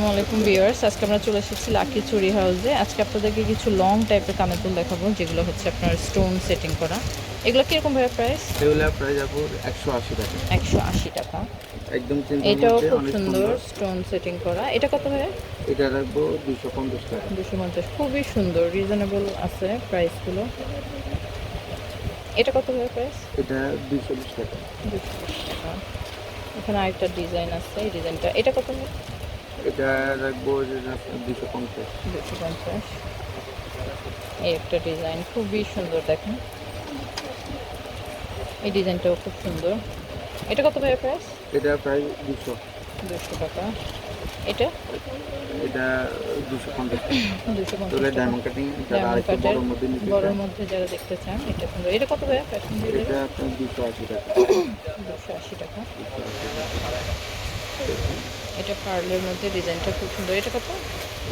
আসসালামু আলাইকুম ভিউয়ার্স আজকে আমরা চলে এসেছি লাকি চুরি হাউসে। আজকে আপনাদেরকে কিছু লং টাইপের কানের দুল দেখাবো যেগুলো হচ্ছে আপনার স্টোন সেটিং করা। এগুলো কীরকম ভাবে প্রাইস এগুলো যাব একশো আশি টাকা। একশো আশি টাকা। একদম এটাও খুব সুন্দর স্টোন সেটিং করা। এটা কত ভাই এটা রাখব দুশো পঞ্চাশ টাকা। দুশো পঞ্চাশ খুবই সুন্দর রিজনেবল আছে প্রাইসগুলো এটা কত ভাবে প্রাইস এটা দুশো বিশ টাকা। দুশো টাকা। এখানে আরেকটা ডিজাইন আছে এই ডিজাইনটা এটা কত ভাই এটা রাখব দুশো পঞ্চাশ। দুশো পঞ্চাশ। এই একটা ডিজাইন খুবই সুন্দর দেখেন। এই ডিজাইনটাও খুব সুন্দর। এটা কত ভাই প্রাইস এটা প্রায় দুশো। দুশো টাকা। এটা? এটা দুশো পঞ্চাশ দুশো পঞ্চাশ ডায়মন্ড কাটিং বড়োর মধ্যে বড়োর মধ্যে যারা দেখতে চান এটা সুন্দর। এটা কত ভাই এটা আপনার দুশো আশি টাকা। দুশো আশি টাকা। এটা পার্লের মধ্যে ডিজাইনটা খুব সুন্দর। এটা কত?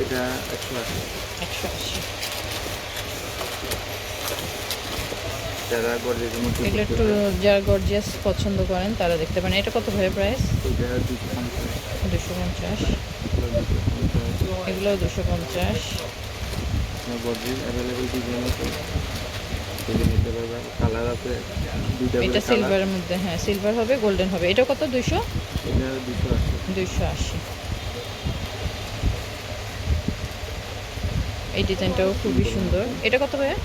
এটা একশো আশি। একশো আশি। যারা এগুলো একটু যারা গর্জিয়াস পছন্দ করেন তারা দেখতে পারেন। এটা কত ভাই প্রাইস এটা দুশো পঞ্চাশ। এটা দুশো পঞ্চাশ। নিতে পারবেন। কালার আছে দুইটা এটা সিলভারের মধ্যে হ্যাঁ সিলভার হবে গোল্ডেন হবে। এটা কত? দুইশো? দুইশো আশি। এই ডিজাইনটাও খুবই সুন্দর। এটা কত ভাইয়া?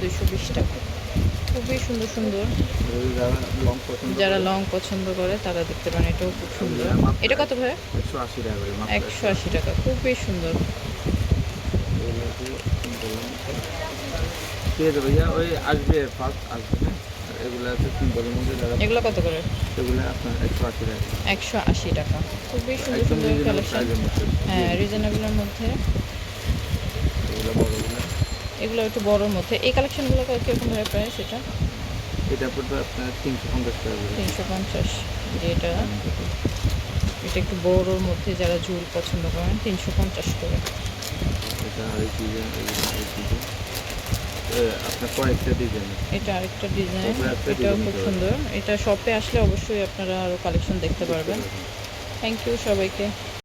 দুইশো বিশ টাকা। খুবই সুন্দর সুন্দর। যারা লং পছন্দ করে। তারা দেখতে পারেন এটাও খুব সুন্দর। এটা কত ভাইয়া? একশো আশি টাকা। খুবই সুন্দর এগুলো আছে সিম্পল আছে ভাইয়া ওই আসবে ফার্স্ট আসবে হ্যাঁ? এগুলো আছে সিম্পলের মধ্যে যারা এগুলো কত করে? এগুলো আপনার একশো আশি টাকা। একশো আশি টাকা। খুবই সুন্দর সুন্দর কালেকশন হ্যাঁ রিজনেবলের মধ্যে। এগুলো বড়গুলো। এগুলো একটু বড়োর মধ্যে। এই কালেকশনগুলো কীরকম ভাবে প্রাইস এটা? এটা পড়বে আপনার তিনশো পঞ্চাশ টাকা তিনশো পঞ্চাশ। যেটা এটা একটু বড়োর মধ্যে যারা ঝুল পছন্দ করেন তিনশো পঞ্চাশ করে। এটা আপনার কয়েকটা ডিজাইন এটা আরেকটা ডিজাইন এটাও খুব সুন্দর। এটা শপে আসলে অবশ্যই আপনারা আরও কালেকশন দেখতে পারবেন। থ্যাংক ইউ সবাইকে।